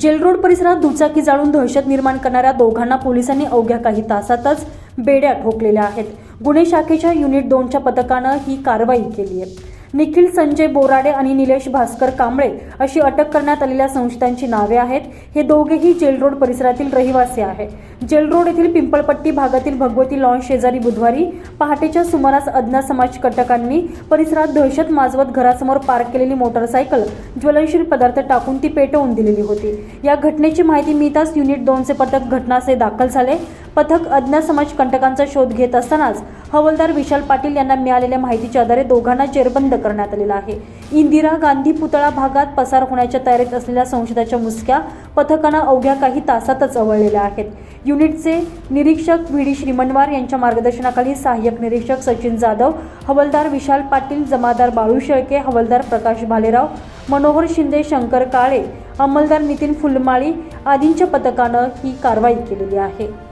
Gel road परिसरात दुचाकी जाळून दहशत निर्माण करणाऱ्या दोघांना पोलिसांनी अवघ्या काही तासातच बेड्या ठोकलेल्या आहेत. गुन्हे शाखेच्या युनिट दोनच्या पथकानं ही कारवाई केली आहे. निखिल संजय बोराडे आणि निलेश भास्कर कांबळे अशी अटक करण्यात आलेल्या संशयितांची नावे आहेत. हे दोघेही जेलरोड परिसरातील रहिवासी आहेत. जेलरोड येथील पिंपळपट्टी भागातील भगवती लॉन्च शेजारी बुधवारी पहाटेच्या सुमारास अज्ञात समाज कटकांनी परिसरात दहशत माजवत घरासमोर पार्क केलेली मोटरसायकल ज्वलनशील पदार्थ टाकून ती पेटवून दिलेली होती. या घटनेची माहिती मिळताच युनिट दोनचे पथक घटनास्थळी दाखल झाले. पथक अज्ञात समाज कंटकांचा शोध घेत असतानाच हवालदार विशाल पाटील यांना मिळालेल्या माहितीच्या आधारे दोघांना जेरबंद करण्यात आलेला आहे. इंदिरा गांधी पुतळा भागात पसार होण्याच्या तयारीत असलेल्या संशयाच्या मुसक्या पथकानं अवघ्या काही तासातच आवळलेल्या आहेत. युनिटचे निरीक्षक व्ही. डी. श्रीमनवार यांच्या मार्गदर्शनाखाली सहाय्यक निरीक्षक सचिन जाधव हवलदार विशाल पाटील जमादार बाळू शेळके हवलदार प्रकाश भालेराव मनोहर शिंदे शंकर काळे अंमलदार नितीन फुलमाळी आदींच्या पथकानं ही कारवाई केलेली आहे.